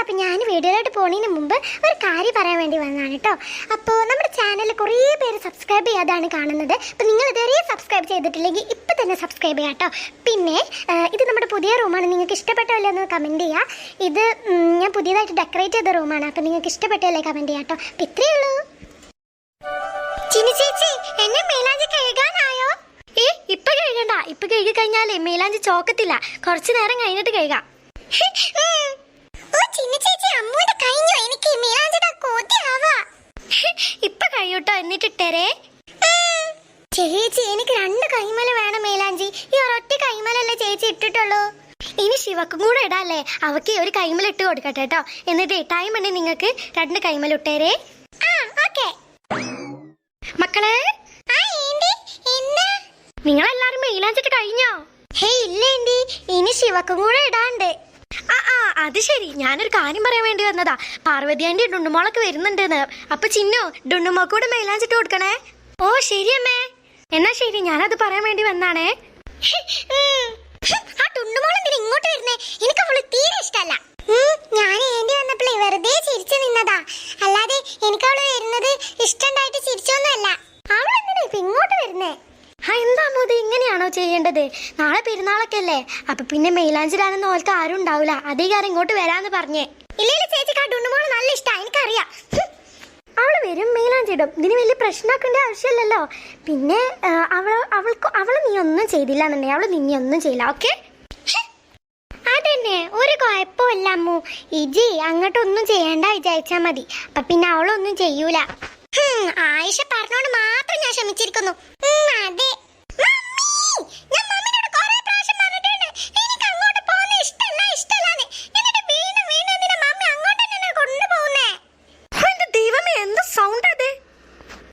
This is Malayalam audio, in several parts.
അപ്പം ഞാൻ വീഡിയോയിലോട്ട് പോണതിന് മുമ്പ് ഒരു കാര്യം പറയാൻ വേണ്ടി വന്നതാണ് കേട്ടോ. അപ്പോൾ നമ്മുടെ ചാനൽ കുറേ പേര് സബ്സ്ക്രൈബ് ചെയ്യാതാണ് കാണുന്നത്. അപ്പം നിങ്ങൾ ഇതുവരെ സബ്സ്ക്രൈബ് ചെയ്തിട്ടില്ലെങ്കിൽ ഇപ്പം തന്നെ സബ്സ്ക്രൈബ് ചെയ്യാം കേട്ടോ. പിന്നെ ഇത് നമ്മുടെ പുതിയ റൂമാണ് നിങ്ങൾക്ക് ഇഷ്ടപ്പെട്ടല്ലോ എന്ന് കമന്റ് ചെയ്യുക ഇത് ഞാൻ പുതിയതായിട്ട് ഡെക്കറേറ്റ് ചെയ്ത റൂമാണ് അപ്പം നിങ്ങൾക്ക് ഇഷ്ടപ്പെട്ടല്ലേ കമന്റ് ചെയ്യാം കേട്ടോ. അപ്പം ഇത്രയേ ഉള്ളൂ. ചിനി ചേച്ചി എന്നെ മേലാഞ്ചി കഴുകാനായോ? ഏ ഇപ്പൊ കഴുകണ്ട. ഇപ്പൊ കഴുകി കഴിഞ്ഞാലേ മേലാഞ്ചി ചോക്കത്തില്ല. കുറച്ചു നേരം കഴിഞ്ഞിട്ട് കഴുകാം ഓ ചിന്ന ചേച്ചി അമ്മൂടെ കഴിഞ്ഞു എനിക്ക് മേലാഞ്ചിയുടെ കൊതിയാവാ ഇപ്പൊ കഴിയൂട്ടോ എന്നിട്ട് ഇട്ടേരേ ചേച്ചി എനിക്ക് രണ്ട് കൈമല വേണം മേലാഞ്ചി. ഈ ഒരൊറ്റ കൈമലല്ലേ ചേച്ചി ഇട്ടിട്ടുള്ളൂ. ഇനി ശിവക്കും കൂടെ ഇടാല്ലേ? അവക്ക് ഒരു കൈമല ഇട്ട് കൊടുക്കട്ടെ കേട്ടോ എന്നിട്ട് ടൈം ഉണ്ടെങ്കിൽ നിങ്ങൾക്ക് രണ്ട് കൈമല ഇട്ടേരേ. മക്കളെ? നിങ്ങളെല്ലാരും മെയിലാഞ്ചിട്ട് കഴിഞ്ഞോ? ഹേ ഇല്ല ഇനി ശിവക്കും കൂടെ ഇടാണ്ട്. ആ ആ അത് ശരി. ഞാനൊരു കാര്യം പറയാൻ വേണ്ടി വന്നതാ. പാർവതി ആന്റി ഡുണ്ടുമോളൊക്കെ വരുന്നുണ്ടെന്ന്. അപ്പൊ ചിന്നു ഡുണ്ണുമോക്കൂടെ മേലാഞ്ചിട്ട് കൊടുക്കണേ? ഓ ശരി അമ്മേ. എന്നാ ശരി ഞാനത് പറയാൻ വേണ്ടി വന്നാണേ. ആ ഡുണ്ടുമോൾ എന്തിനാ ഇങ്ങോട്ട് വരുന്നേ? എനിക്ക് അവൾ തീരെ ഇഷ്ടല്ല. എന്താ മോദി ഇങ്ങനെയാണോ ചെയ്യേണ്ടത്? നാളെ പെരുന്നാളൊക്കെ അല്ലേ അപ്പൊ പിന്നെ മെയിലാഞ്ചിലാണെന്ന് ഓൾക്ക് ആരും ഉണ്ടാവില്ല അതേ കാര്യം ഇങ്ങോട്ട് വരാന്ന് പറഞ്ഞേ. ഇല്ല ചേച്ചി ആ നല്ല ഇഷ്ടാ എനിക്കറിയാം. അവൾ വരും മെയിലാഞ്ചിടും ഇതിന് വലിയ പ്രശ്നമാക്കേണ്ട ആവശ്യമില്ലല്ലോ. പിന്നെ അവൾ അവൾക്ക് അവൾ നീ ഒന്നും ചെയ്തില്ല എന്നുണ്ടെങ്കിൽ അവൾ നിന്നെ ഒന്നും ചെയ്യില്ല ഓക്കെ? അതന്നെ ഒരു കുഴപ്പമില്ല അമ്മു. ഇജി അങ്ങോട്ടൊന്നും ചെയ്യണ്ട വിചാരിച്ചാ മതി. അപ്പൊ പിന്നെ അവളൊന്നും ചെയ്യൂല. ആയിഷ പറഞ്ഞോണ്ട് മാത്രം ഞാൻ ക്ഷമിച്ചിരിക്കുന്നു.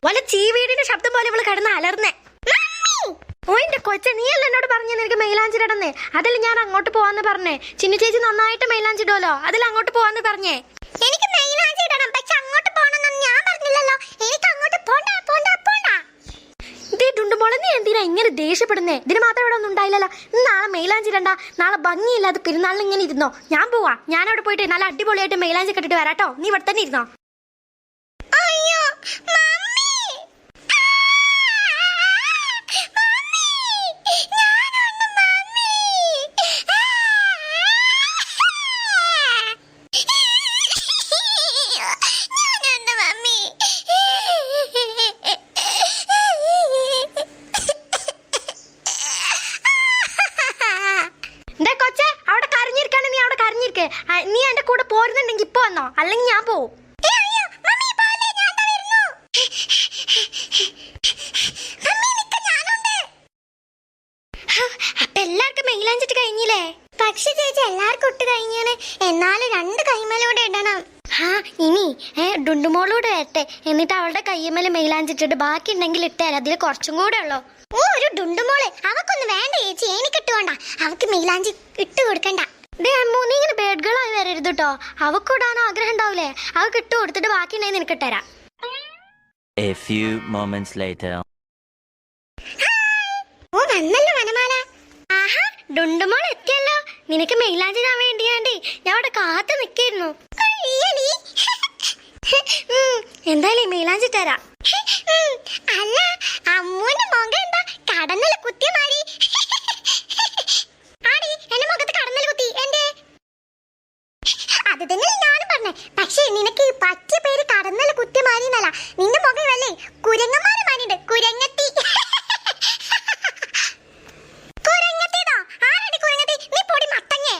വല്ല ചീവീടിന്റെ ശബ്ദം പോലെ ഇവൾ കിടന്ന് അലർന്നേ! ഓ എന്റെ കൊച്ചെ നീ അല്ല എന്നോട് പറഞ്ഞു നിനക്ക് മൈലാഞ്ചിടന്നേ അതിൽ ഞാൻ അങ്ങോട്ട് പോവാന്ന് പറഞ്ഞേ. ചിന്നു ചേച്ചി നന്നായിട്ട് മൈലാഞ്ചിടുമല്ലോ അതിൽ അങ്ങോട്ട് പോവാന്ന് പറഞ്ഞേ? എനിക്ക് മെയിലാഞ്ചി ഇടണം, പക്ഷെ അങ്ങോട്ട് പോകണമെന്നൊന്നും ഞാൻ പറഞ്ഞില്ലല്ലോ. എനിക്ക് അങ്ങോട്ട് പോണ്ട, പോണ്ട, പോണ്ട. ഇതേ ഡുണ്ടുമോളെ നീ എന്തിനാ ഇങ്ങനെ ദേഷ്യപ്പെടുന്നേ? ഇതിന് മാത്രം ഇവിടെ ഒന്നും ഉണ്ടായില്ലല്ലോ. നാളെ മൈലാഞ്ചിടണ്ട നാളെ ഭംഗിയില്ലാതെ പെരുന്നാളിന് ഇങ്ങനെ ഇരുന്നോ? ഞാൻ പോവാ. ഞാൻ അവിടെ പോയിട്ട് നല്ല അടിപൊളിയായിട്ട് മെയിലാഞ്ചി കെട്ടിട്ട് വരാട്ടോ. നീ ഇവിടെ തന്നെ ഇരുന്നോ? അവിടെ നീ എന്റെ കൂടെ പോരുന്നുണ്ടെങ്കിൽ ഇപ്പൊ വന്നോ? അല്ലെങ്കിൽ ഞാൻ പോവും. അപ്പൊ എല്ലാവർക്കും മെയിലാഞ്ചിട്ട് കഴിഞ്ഞില്ലേ? എല്ലാവർക്കും കഴിഞ്ഞാണ്. രണ്ട് ഇടണം. ആ ഇനി വരട്ടെ എന്നിട്ട് അവളുടെ കയ്യമ്മൽ മെയിലാഞ്ചിട്ടിട്ട് ബാക്കി ഉണ്ടെങ്കിൽ ഇട്ടുതരാം അതിൽ കുറച്ചും കൂടെ ഉള്ളൂ. ഓ ഒരു ഡുണ്ടുമോൾ. അവക്കൊന്നും വേണ്ട ചേച്ചി. എനിക്ക് ഇട്ടുകൊണ്ട അവക്ക് മെയിലാഞ്ചി ഇട്ട് കൊടുക്കണ്ട. ഡേ അമ്മു നീ ഇങ്ങനെ ബേഡ് ഗേൾ ആയി വരരുത് കേട്ടോ അവക്ക് ഇടാൻ ആഗ്രഹം ഉണ്ടാവില്ലേ അവ കിട്ടു കൊടുത്തിട്ട് ബാക്കി ഉണ്ടെങ്കിൽ നിനക്ക് തരാം. A few moments later. ഓ വന്നല്ലോ വനമാല. ആഹാ ഡുണ്ടുമോൾ എത്തിയല്ലോ. നിനക്ക് മൈലാഞ്ചിടാൻ വേണ്ടിയാണ്ടി ഞാൻ അവിടെ കാത്തു നിൽക്കായിരുന്നു. എന്തായാലും മെയിലാഞ്ചി തരാം. നിന്റെ മുഖം അല്ലേ കുരങ്ങന്മാരെ മാനിണ്ട്. കുരങ്ങത്തി. കുരങ്ങത്തിതോ ആരടി കുരങ്ങത്തി? നീ പൊടി മത്തങ്ങേ.